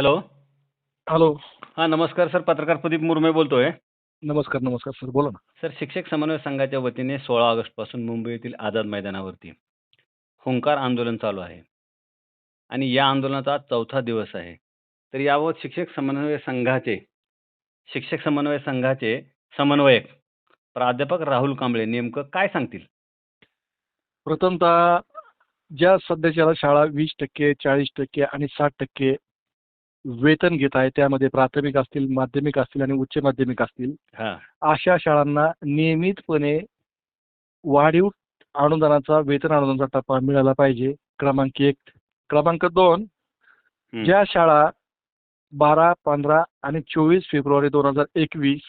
Hello. Hello. हां नमस्कार sir. पत्रकार प्रदीप मुरमे बोलतोय. नमस्कार नमस्कार सर. बोला ना. सर शिक्षक समन्वय संघाच्या वतीने सोळा ऑगस्टपासून मुंबई येथील आझाद मैदानावरती हुंकार आंदोलन चालू आहे. आणि या आंदोलनाचा आज चौथा दिवस आहे. तर याबाबत शिक्षक समन्वय संघाचे शिक्षक समन्वय संघाचे समन्वयक प्राध्यापक राहुल कांबळे नेमकं काय सांगतील? प्रथमतः ज्या सध्याच्या शाळा वीस टक्के चाळीस टक्के आणि साठ टक्के वेतन घेत आहे त्यामध्ये प्राथमिक असतील माध्यमिक असतील आणि उच्च माध्यमिक असतील हां अशा शाळांना नियमितपणे वाढीव अनुदानाचा वेतन अनुदानाचा टप्पा मिळाला पाहिजे क्रमांक एक क्रमांक दोन. ज्या शाळा बारा पंधरा आणि चोवीस फेब्रुवारी दोन हजार एकवीस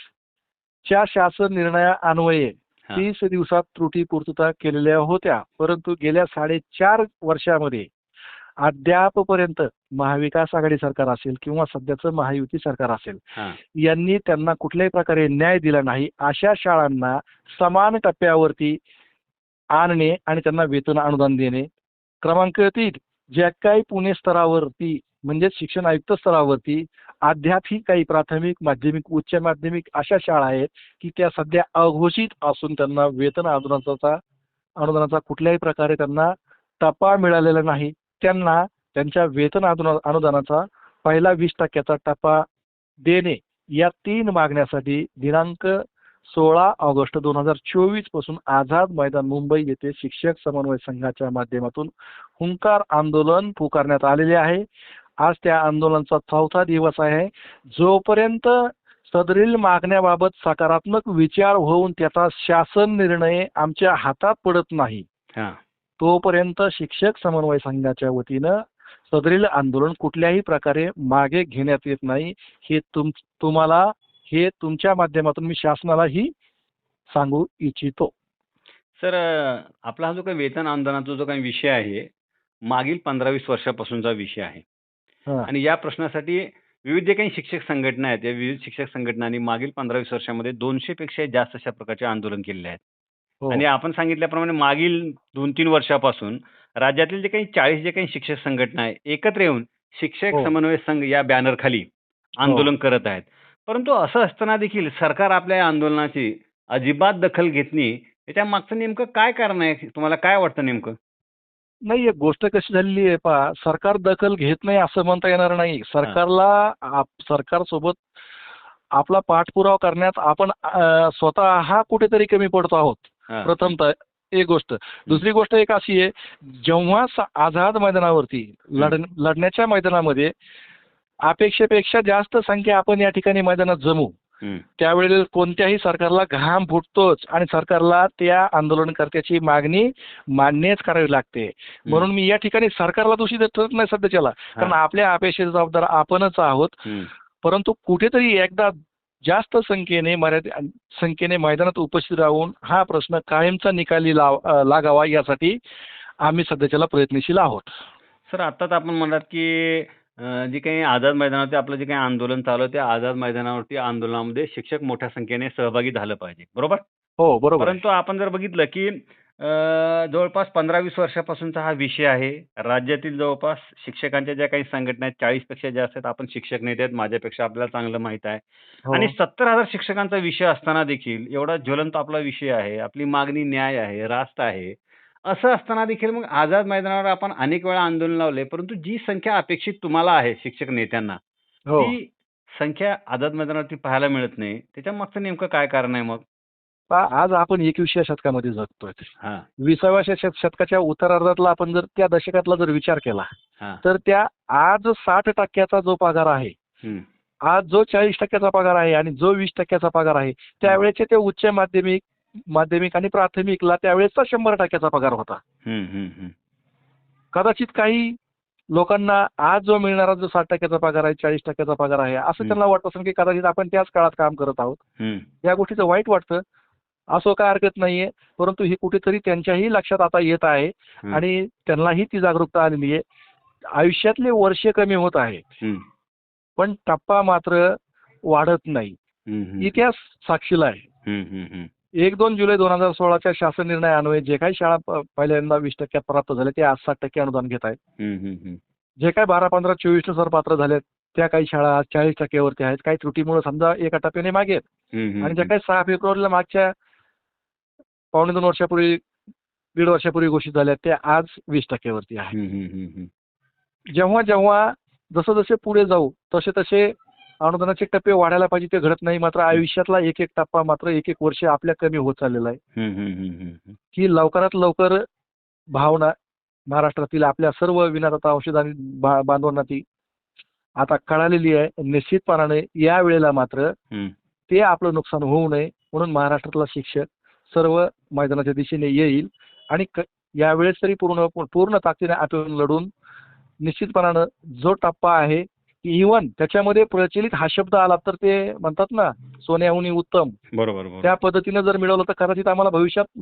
च्या शासन निर्णयान्वये हां. तीस दिवसात त्रुटी पूर्तता केलेल्या होत्या परंतु गेल्या साडेचार वर्षामध्ये अद्यापपर्यंत महाविकास आघाडी सरकार असेल किंवा सध्याचं महायुती सरकार असेल हां. यांनी त्यांना कुठल्याही प्रकारे न्याय दिला नाही अशा शाळांना समान टप्प्यावरती आणणे आणि त्यांना वेतन अनुदान देणे. क्रमांक तीन ज्या काही पुणे स्तरावरती म्हणजे शिक्षण आयुक्त स्तरावरती अद्यापही काही प्राथमिक माध्यमिक उच्च माध्यमिक अशा शाळा आहेत की त्या सध्या अघोषित असून त्यांना वेतन अनुदानाचा अनुदानाचा कुठल्याही प्रकारे त्यांना टप्पा मिळालेला नाही. त्यांना त्यांच्या वेतन अनुदानाचा पहिला वीस टक्क्याचा टप्पा देणे या तीन मागण्यासाठी दिनांक सोळा ऑगस्ट दोन हजार चोवीसपासून आझाद मैदान मुंबई येथे शिक्षक समन्वय संघाच्या माध्यमातून हुंकार आंदोलन पुकारण्यात आलेले आहे. आज त्या आंदोलनाचा चौथा दिवस आहे. जोपर्यंत सदरील मागण्याबाबत सकारात्मक विचार होऊन त्याचा शासन निर्णय आमच्या हातात पडत नाही. तोपर्यंत शिक्षक समन्वय संघाच्या वतीनं सदरील आंदोलन कुठल्याही प्रकारे मागे घेण्यात येत नाही हे तुम तुम्हाला हे तुमच्या माध्यमातून मी शासनालाही सांगू इच्छितो सर आपला हा जो काही वेतन आंदोलनाचा जो काही विषय आहे मागील पंधरा वीस वर्षापासूनचा विषय आहे. आणि या प्रश्नासाठी विविध जे काही शिक्षक संघटना आहेत या विविध शिक्षक संघटनांनी मागील पंधरा वीस वर्षामध्ये दोनशे पेक्षा जास्त अशा प्रकारचे आंदोलन केलेले आहेत. आणि आपण सांगितल्याप्रमाणे मागील दोन तीन वर्षापासून राज्यातील जे काही चाळीस जे काही शिक्षक संघटना आहे एकत्र येऊन शिक्षक हो. समन्वय संघ या बॅनरखाली आंदोलन करत आहेत. परंतु असं असताना देखील सरकार आपल्या या आंदोलनाची अजिबात दखल घेत नाही. याच्या मागचं नेमकं काय कारण आहे? तुम्हाला काय वाटतं नेमकं? नाही एक गोष्ट कशी झालेली आहे पहा सरकार दखल घेत नाही असं म्हणता येणार नाही. सरकारला आप- सरकारसोबत आपला पाठपुरावा करण्यात आपण स्वतः कुठेतरी कमी पडतो आहोत. हा. प्रथमतः एक गोष्ट. दुसरी गोष्ट एक अशी आहे जेव्हा आझाद मैदानावरती लढ लढण्याच्या मैदानामध्ये अपेक्षेपेक्षा जास्त संख्या आपण या ठिकाणी मैदानात जमू. त्यावेळेला कोणत्याही सरकारला घाम फुटतोच आणि सरकारला त्या आंदोलनकर्त्याची मागणी मान्यच करावी लागते. म्हणून मी या ठिकाणी सरकारला दोषी देत ठरत नाही सध्याच्याला. कारण आपल्या अपेक्षेचे जबाबदार आपणच आहोत. परंतु कुठेतरी एकदा जास्त संख्येने मर्यादित संख्येने मैदानात उपस्थित राहून हा प्रश्न कायमचा निकाली लाव लागावा यासाठी आम्ही सध्याच्याला प्रयत्नशील आहोत. सर आत्ताच आपण म्हणालात की जे काही आझाद मैदानावरती आपलं जे काही आंदोलन चालू त्या आझाद मैदानावरती आंदोलनामध्ये शिक्षक मोठ्या संख्येने सहभागी झालं पाहिजे. बरोबर? हो बरोबर. परंतु आपण जर बघितलं की अं, जवळपास पंधरा वीस वर्षापासूनचा हा विषय आहे. राज्यातील जवळपास शिक्षकांच्या ज्या काही संघटना आहेत चाळीसपेक्षा जास्त आहेत आपण शिक्षक नेते आहेत माझ्यापेक्षा आपल्याला चांगलं माहीत आहे. हो. आणि सत्तर हजार शिक्षकांचा विषय असताना देखील एवढा ज्वलंत आपला विषय आहे आपली मागणी न्याय आहे रास्त आहे. असं असताना देखील मग आझाद मैदानावर आपण अनेक वेळा आंदोलन लावले परंतु जी संख्या अपेक्षित तुम्हाला आहे शिक्षक नेत्यांना हो. ती संख्या आझाद मैदानावरती पाहायला मिळत नाही. त्याच्या मागचं नेमकं काय कारण आहे मग? आज आपण एकविसव्या शतकामध्ये जगतोय. विसाव्या शत- शतकाच्या उत्तरार्धातला आपण जर त्या दशकातला जर विचार केला तर त्या आज साठ टक्क्याचा जो पगार आहे आज जो चाळीस टक्क्याचा पगार आहे आणि जो वीस टक्क्याचा पगार आहे त्यावेळेचे ते उच्च माध्यमिक माध्यमिक आणि प्राथमिकला त्यावेळेचा शंभर टक्क्याचा पगार होता. कदाचित काही लोकांना आज जो मिळणारा जो साठ टक्क्याचा पगार आहे चाळीस टक्क्याचा पगार आहे असं. त्यांना वाटत असेल की कदाचित आपण त्याच काळात काम करत आहोत. या गोष्टीचं वाईट वाटतं. असो काय हरकत नाहीये. परंतु ही कुठेतरी त्यांच्याही लक्षात आता येत आहे. आणि त्यांनाही ती जागरूकता आलेली आहे. आयुष्यातले वर्ष कमी होत आहे. पण टप्पा मात्र वाढत नाही. इतिहास साक्षीला आहे. एक दोन जुलै दोन हजार सोळाच्या शासन निर्णयान्वये जे काही शाळा पहिल्यांदा वीस टक्क्यात प्राप्त झाले ते आज साठ टक्के अनुदान घेत आहेत. जे काही बारा पंधरा चोवीसनुसार पात्र झालेत त्या काही शाळा आज चाळीस टक्क्यावरती आहेत. काही त्रुटीमुळे समजा एका टप्प्याने मागे आणि ज्या काही सहा फेब्रुवारीला मागच्या पावणे दोन वर्षापूर्वी दीड वर्षापूर्वी घोषित झाल्या त्या आज वीस टक्क्यावरती आहे. जेव्हा जेव्हा जसं जसे पुढे जाऊ तसे तसे अनुदानाचे टप्पे वाढायला पाहिजे ते घडत नाही मात्र आयुष्यातला एक एक टप्पा मात्र एक एक वर्ष आपल्या कमी होत चाललेला आहे. ही लवकरात लवकर भावना महाराष्ट्रातील आपल्या सर्व विनादाता औषधांनी बा- बांधवांना ती आता कळालेली आहे निश्चितपणाने या वेळेला मात्र. ते आपलं नुकसान होऊ नये म्हणून महाराष्ट्रातला शिक्षक सर्व मैदानाच्या दिशेने येईल. आणि क- यावेळेस तरी पूर्ण पूर्ण ताकदीने आपण लढून निश्चितपणानं जो टप्पा आहे इव्हन त्याच्यामध्ये प्रचलित हा शब्द आला तर ते म्हणतात ना सोन्याहुनी उत्तम. बरोबर बरोबर. त्या पद्धतीनं जर मिळवलं तर कदाचित आम्हाला भविष्यात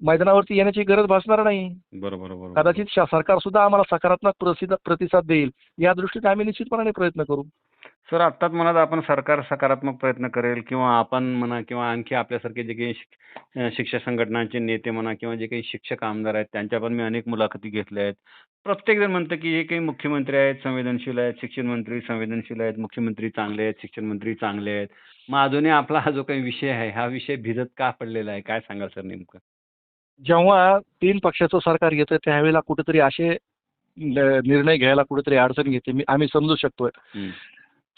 मैदानावरती येण्याची गरज भासणार नाही. बरोबर बरोबर कदाचित सरकार सुद्धा आम्हाला सकारात्मक प्रतिसाद देईल. या दृष्टीने आम्ही निश्चितपणाने प्रयत्न करू. सर आत्ताच म्हणत आपण सरकार सकारात्मक प्रयत्न करेल किंवा आपण म्हणा किंवा आणखी आपल्यासारखे जे काही शिक्षक संघटनांचे नेते म्हणा किंवा जे काही शिक्षक आमदार आहेत त्यांच्या पण मी अनेक मुलाखती घेतल्या आहेत. प्रत्येक जण म्हणतं की हे काही मुख्यमंत्री आहेत संवेदनशील आहेत शिक्षण मंत्री संवेदनशील आहेत मुख्यमंत्री चांगले आहेत शिक्षण मंत्री चांगले आहेत. मग अजूनही आपला हा जो काही विषय आहे हा विषय भिजत का पडलेला आहे? काय सांगाल सर नेमकं? जेव्हा तीन पक्षाचं सरकार येतं त्यावेळेला कुठेतरी असे निर्णय घ्यायला कुठेतरी अडचण घेते मी आम्ही समजू शकतोय.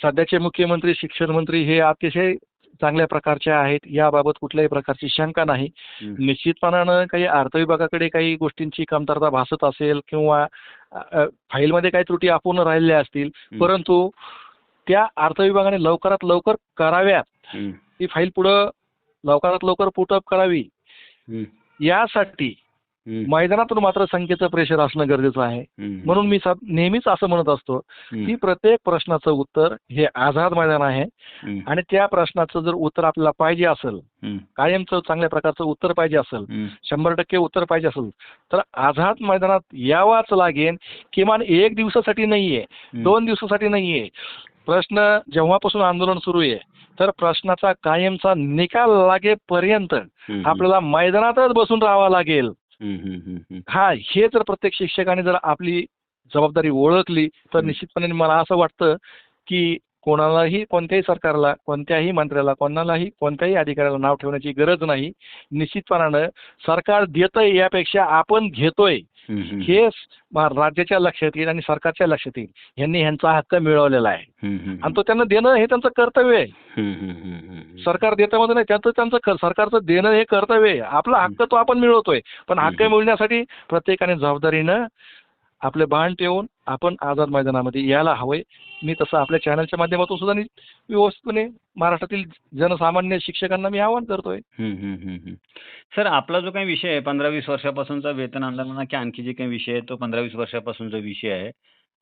सध्याचे मुख्यमंत्री शिक्षण मंत्री हे अतिशय चांगल्या प्रकारचे आहेत याबाबत कुठल्याही प्रकारची शंका नाही. निश्चितपणानं काही अर्थ विभागाकडे काही गोष्टींची कमतरता भासत असेल किंवा फाईलमध्ये काही त्रुटी अपूर्ण राहिलेल्या असतील परंतु त्या अर्थ विभागाने लवकरात लवकर कराव्यात. ती फाईल पुढं लवकरात लवकर पुटअप करावी. यासाठी. मैदानातून मात्र संख्येचं प्रेशर असणं गरजेचं आहे. म्हणून मी नेहमीच असं म्हणत असतो. की प्रत्येक प्रश्नाचं उत्तर हे आझाद मैदान आहे. आणि त्या प्रश्नाचं जर उत्तर आपल्याला पाहिजे असेल. कायमचं चांगल्या प्रकारचं उत्तर पाहिजे असेल. शंभर टक्के उत्तर पाहिजे असेल तर आझाद मैदानात यावाच लागेल किमान एक दिवसासाठी नाहीये. दोन दिवसासाठी नाहीये प्रश्न जेव्हापासून आंदोलन सुरू आहे तर प्रश्नाचा कायमचा निकाल लागेपर्यंत. आपल्याला मैदानातच बसून राहावं लागेल. हा हे जर प्रत्येक शिक्षकाने जर आपली जबाबदारी ओळखली तर. निश्चितपणे मला असं वाटतं की कोणालाही कोणत्याही सरकारला कोणत्याही मंत्र्याला कोणालाही कोणत्याही अधिकाऱ्याला नाव ठेवण्याची गरज नाही निश्चितपणानं सरकार देतंय यापेक्षा आपण घेतोय. हे राज्याच्या लक्षात येईल आणि सरकारच्या लक्षात येईल यांनी ह्यांचा हक्क मिळवलेला आहे. आणि तो त्यांना देणं हे त्यांचं कर्तव्य आहे. सरकार देतं मध्ये नाही त्याचं त्यांचं सरकारचं देणं हे कर्तव्य आहे आपला हक्क तो आपण मिळवतोय पण हक्क. मिळण्यासाठी प्रत्येकाने जबाबदारीनं आपले बाण ठेवून आपण आझाद मैदानामध्ये यायला हवंय. मी तसं आपल्या चॅनलच्या माध्यमातून सुद्धा नि- व्यवस्थितपणे महाराष्ट्रातील जनसामान्य शिक्षकांना मी आवाहन करतोय. हम्म, हम्म, सर आपला जो काही विषय आहे पंधरा वीस वर्षापासूनचा वेतन आंदोलन की आणखी जे काही विषय आहे तो पंधरा वीस वर्षापासूनचा विषय आहे.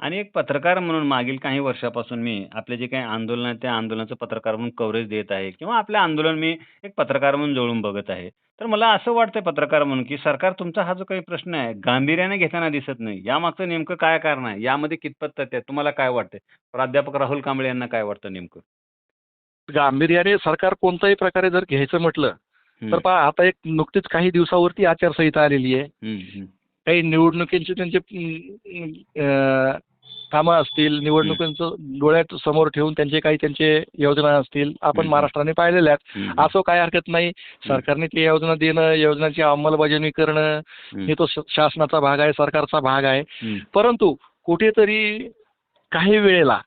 आणि एक पत्रकार म्हणून मागील काही वर्षापासून मी आपले जे काही आंदोलन आहे त्या आंदोलनाचं पत्रकार म्हणून कव्हरेज देत आहे किंवा आपलं आंदोलन मी एक पत्रकार म्हणून जवळून बघत आहे. तर मला असं वाटतंय पत्रकार म्हणून की सरकार तुमचा हा जो काही प्रश्न आहे गांभीर्याने घेताना दिसत नाही. यामागचं नेमकं काय कारण आहे? यामध्ये कितपत तथ्य आहे? तुम्हाला काय वाटतंय? प्राध्यापक राहुल कांबळे यांना काय वाटतं नेमकं? गांभीर्याने सरकार कोणत्याही प्रकारे जर घ्यायचं म्हटलं तर पहा आता एक नुकतीच काही दिवसावरती आचारसंहिता आलेली आहे. काही निवडणुकींचे त्यांचे अं, कामं असतील निवडणुकींचं डोळ्यात समोर ठेवून त्यांचे काही त्यांचे योजना असतील आपण. महाराष्ट्राने पाहिलेल्या आहेत. असं काय हरकत नाही. सरकारने ती योजना देणं योजनांची अंमलबजावणी करणं हे तो शासनाचा भाग आहे सरकारचा भाग आहे. परंतु कुठेतरी काही वेळेला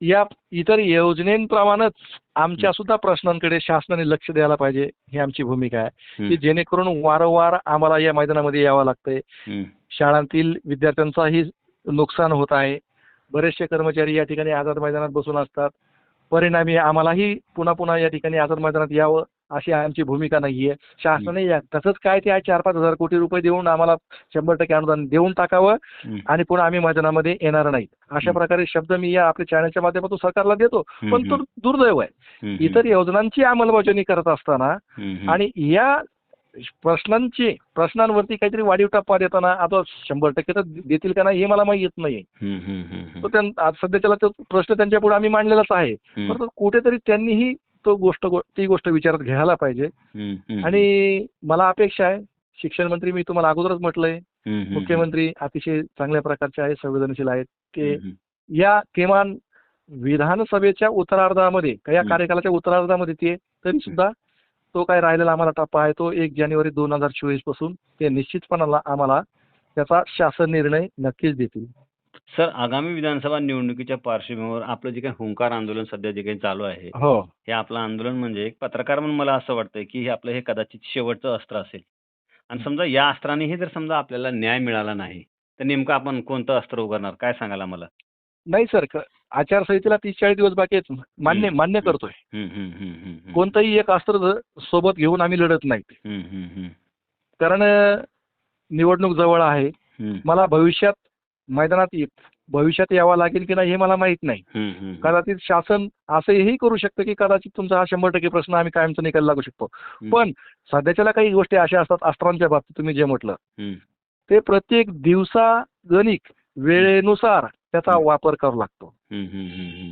या इतर योजनेप्रमाणेच आमच्या सुद्धा प्रश्नांकडे शासनाने लक्ष द्यायला पाहिजे ही आमची भूमिका आहे. की जेणेकरून वारंवार आम्हाला या मैदानामध्ये यावं लागतंय. शाळांतील विद्यार्थ्यांचाही नुकसान होत आहे. बरेचसे कर्मचारी या ठिकाणी आझाद मैदानात बसून असतात. परिणामी आम्हालाही पुन्हा पुन्हा या ठिकाणी आझाद मैदानात यावं अशी आमची भूमिका नाहीये. शासनाने या तसंच काय ते आहे चार पाच हजार कोटी रुपये देऊन आम्हाला शंभर टक्के अनुदान देऊन टाकावं आणि पुन्हा आम्ही मैदानामध्ये येणार नाही अशा. प्रकारे शब्द मी या आपल्या चॅनलच्या माध्यमातून सरकारला देतो. पण तो दुर्दैव आहे. इतर योजनांची अंमलबजावणी करत असताना आणि या प्रश्नांची प्रश्नांवरती काहीतरी वाढीव टप्पा देताना आता शंभर टक्के तर देतील का नाही हे मला माहीत नाही सध्याच्याला तो प्रश्न त्यांच्या पुढे आम्ही मांडलेलाच आहे. परंतु कुठेतरी त्यांनीही तो गोष्ट ती गोष्ट विचारात घ्यायला पाहिजे. आणि मला अपेक्षा आहे शिक्षण मंत्री मी तुम्हाला अगोदरच म्हटलंय. मुख्यमंत्री अतिशय चांगल्या प्रकारचे आहेत संवेदनशील आहेत. ते या किमान विधानसभेच्या उत्तरार्धामध्ये का या. कार्यकालाच्या उत्तरार्धामध्ये ते तरी सुद्धा तो काय राहिलेला आम्हाला टप्पा आहे तो एक जानेवारी दोन हजार चोवीसपासून ते निश्चितपणाला आम्हाला त्याचा शासन निर्णय नक्कीच देतील. सर आगामी विधानसभा निवडणुकीच्या पार्श्वभूमीवर आपलं जे काही हुंकार आंदोलन सध्या जे काही चालू आहे हो. हे आपलं आंदोलन म्हणजे एक पत्रकार म्हणून मला असं वाटतंय की हे आपलं हे कदाचित शेवटचं अस्त्र असेल. आणि समजा या अस्त्रानेही जर समजा आपल्याला न्याय मिळाला नाही तर नेमकं आपण कोणतं अस्त्र उभारणार काय सांगाल आम्हाला? नाही सर आचारसंहितेला तीस चाळीस दिवस बाकी आहेत. मान्य. मान्य करतोय. कोणतंही एक अस्त्र सोबत घेऊन आम्ही लढत नाही कारण निवडणूक जवळ आहे. मला भविष्यात मैदानात भविष्यात यावं लागेल की नाही हे मला माहीत नाही. कदाचित शासन असंही करू शकतं की कदाचित तुमचा हा शंभर टक्के प्रश्न आम्ही कायमचा निकाल लागू शकतो. पण सध्याच्याला काही गोष्टी अशा असतात अस्त्रांच्या बाबतीत तुम्ही जे म्हटलं. ते प्रत्येक दिवसागणिक वेळेनुसार त्याचा. वापर करावा लागतो.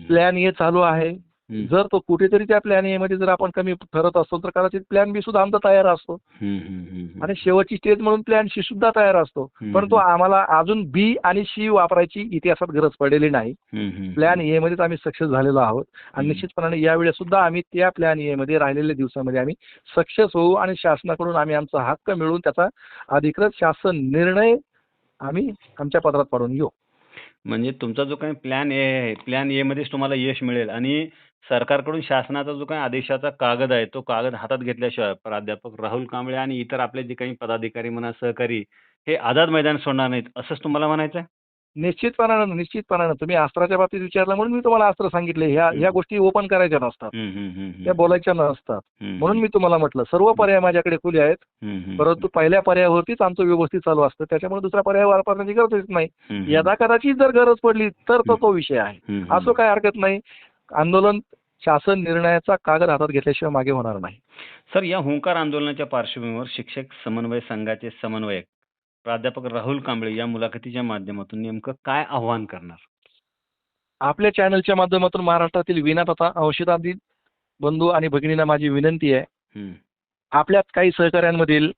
प्लॅन ए चालू आहे. जर तो कुठेतरी त्या प्लॅन ए मध्ये जर आपण कमी ठरत असतो तर कदाचित प्लॅन बी सुद्धा आमचा तयार असतो. आणि शेवटची स्टेज म्हणून प्लॅन सी सुद्धा तयार असतो. परंतु आम्हाला अजून बी आणि सी वापरायची इतिहासात गरज पडलेली नाही. प्लॅन ए मध्येच आम्ही सक्सेस झालेलो आहोत. आणि. निश्चितपणाने यावेळेस सुद्धा आम्ही त्या प्लॅन ए मध्ये राहिलेल्या दिवसामध्ये आम्ही सक्सेस होऊ आणि शासनाकडून आम्ही आमचा हक्क मिळवून त्याचा अधिकृत शासन निर्णय आम्ही आमच्या पत्रात पाडून घेऊ. म्हणजे तुमचा जो काही प्लॅन ए आहे प्लॅन ए मध्येच तुम्हाला यश मिळेल. आणि सरकारकडून शासनाचा जो काही आदेशाचा कागद आहे तो कागद हातात घेतल्याशिवाय प्राध्यापक राहुल कांबळे आणि इतर आपले जे काही पदाधिकारी म्हणा सहकारी हे आझाद मैदान सोडणार नाहीत असंच तुम्हाला म्हणायचं आहे निश्चितपणानं निश्चितपणानं. तुम्ही अस्त्राच्या बाबतीत विचारलं म्हणून मी तुम्हाला अस्त्र सांगितले. ह्या ह्या गोष्टी ओपन करायच्या नसतात. त्या बोलायच्या नसतात. म्हणून मी तुम्हाला म्हटलं सर्व पर्याय माझ्याकडे खुले आहेत. परंतु पहिल्या पर्यायावरतीच आमचं व्यवस्थित चालू असतं. त्याच्यामुळे दुसऱ्या पर्याय वापरण्याची गरजच नाही. यदा कदाचित जर गरज पडली तर तो तो विषय आहे. असं काय हरकत नाही. आंदोलन शासन निर्णयाचा कागद हातात घेतल्याशिवाय मागे होणार नाही. सर या हुंकार आंदोलनाच्या पार्श्वभूमीवर शिक्षक समन्वय संघाचे समन्वयक प्राध्यापक राहुल कांबळे या मुलाखतीच्या माध्यमातून नेमकं काय आव्हान करणार? आपल्या चॅनलच्या माध्यमातून महाराष्ट्रातील विना तथा अंशदातील बंधू आणि भगिनींना माझी विनंती आहे. हम्म, आपल्यात काही सहकाऱ्यांमधील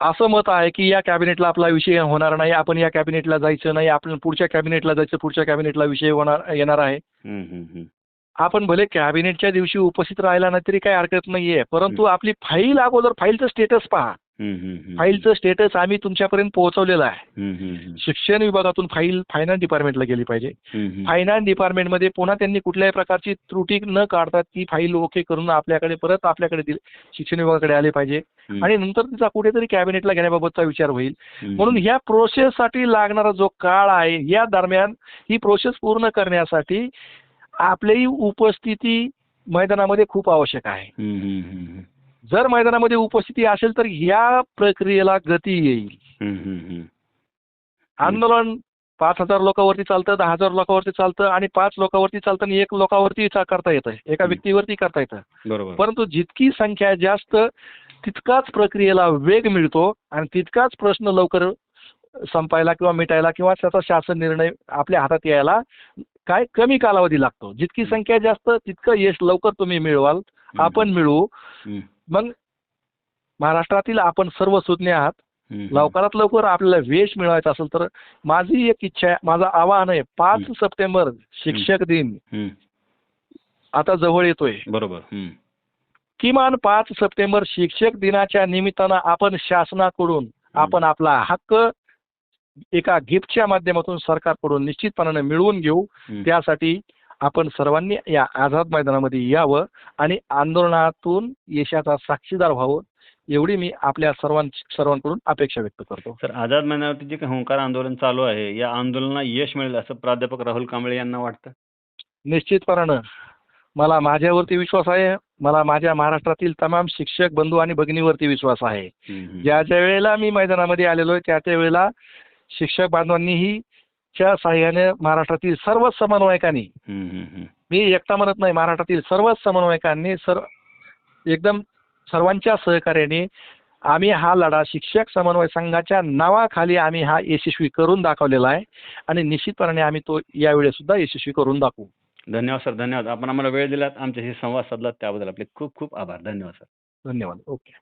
असं मत आहे की या कॅबिनेटला आपला विषय होणार नाही आपण या कॅबिनेटला जायचं नाही आपण पुढच्या कॅबिनेटला जायचं पुढच्या कॅबिनेटला विषय होणार येणार आहे. आपण भले कॅबिनेटच्या दिवशी उपस्थित राहिला नाही तरी काही हरकत नाहीये परंतु आपली फाईल अगोदर फाईलचं स्टेटस पहा. फाईलचं स्टेटस आम्ही तुमच्यापर्यंत पोहोचवलेलं आहे. शिक्षण विभागातून फाईल फायनान्स डिपार्टमेंटला गेली पाहिजे. फायनान्स डिपार्टमेंटमध्ये पुन्हा त्यांनी कुठल्याही प्रकारची त्रुटी न काढता ती फाईल ओके करून आपल्याकडे परत आपल्याकडे शिक्षण विभागाकडे आले पाहिजे. आणि नंतर तिचा कुठेतरी कॅबिनेटला घेण्याबाबतचा विचार होईल. म्हणून ह्या प्रोसेससाठी लागणारा जो काळ आहे या दरम्यान ही प्रोसेस पूर्ण करण्यासाठी आपली उपस्थिती मैदानामध्ये खूप आवश्यक आहे. जर मैदानामध्ये उपस्थिती असेल तर या प्रक्रियेला गती येईल. आंदोलन पाच हजार लोकांवरती चालतं दहा हजार लोकांवरती चालतं आणि पाच लोकांवरती चालतं आणि एक लोकांवरती करता येतं एका. व्यक्तीवरती करता येतं बरोबर परंतु जितकी संख्या जास्त तितकाच प्रक्रियेला वेग मिळतो आणि तितकाच प्रश्न लवकर संपायला किंवा मिटायला किंवा त्याचा शासन निर्णय आपल्या हातात यायला काय कमी कालावधी लागतो. जितकी संख्या जास्त तितकं यश लवकर तुम्ही मिळवाल आपण मिळवू. मग महाराष्ट्रातील आपण सर्व सुज्ञ आहात. लवकरात लवकर आपल्याला वेश मिळवायचा असेल तर माझी एक इच्छा आहे माझं आवाहन आहे पाच. सप्टेंबर शिक्षक दिन. आता जवळ येतोय. बरोबर. किमान पाच सप्टेंबर शिक्षक दिनाच्या निमित्तानं आपण शासनाकडून आपण आपला हक्क एका गिफ्टच्या माध्यमातून सरकारकडून निश्चितपणाने मिळवून घेऊ. त्यासाठी आपण सर्वांनी या आझाद मैदानामध्ये यावं आणि आंदोलनातून यशाचा साक्षीदार व्हावं एवढी मी आपल्या सर्वां सर्वांकडून अपेक्षा व्यक्त करतो. सर आझाद मैदानावरती जे काही हुंकार आंदोलन चालू आहे या आंदोलनाला यश मिळेल असं प्राध्यापक राहुल कांबळे यांना वाटतं? निश्चितपणानं. मला माझ्यावरती विश्वास आहे. मला माझ्या महाराष्ट्रातील तमाम शिक्षक बंधू आणि भगिनीवरती विश्वास आहे. ज्या ज्या वेळेला मी मैदानामध्ये आलेलो आहे त्या त्या वेळेला शिक्षक बांधवांनीही च्या साह्याने महाराष्ट्रातील सर्वच समन्वयकांनी. मी एकटा म्हणत नाही महाराष्ट्रातील सर्वच समन्वयकांनी सर एकदम सर्वांच्या सहकार्याने आम्ही हा लढा शिक्षक समन्वय संघाच्या नावाखाली आम्ही हा यशस्वी करून दाखवलेला आहे आणि निश्चितपणे आम्ही तो यावेळेस सुद्धा यशस्वी करून दाखवू. धन्यवाद सर. धन्यवाद. आपण आम्हाला वेळ दिलात. आमच्याशी संवाद साधलात. त्याबद्दल आपले खूप खूप आभार. धन्यवाद सर. धन्यवाद. ओके.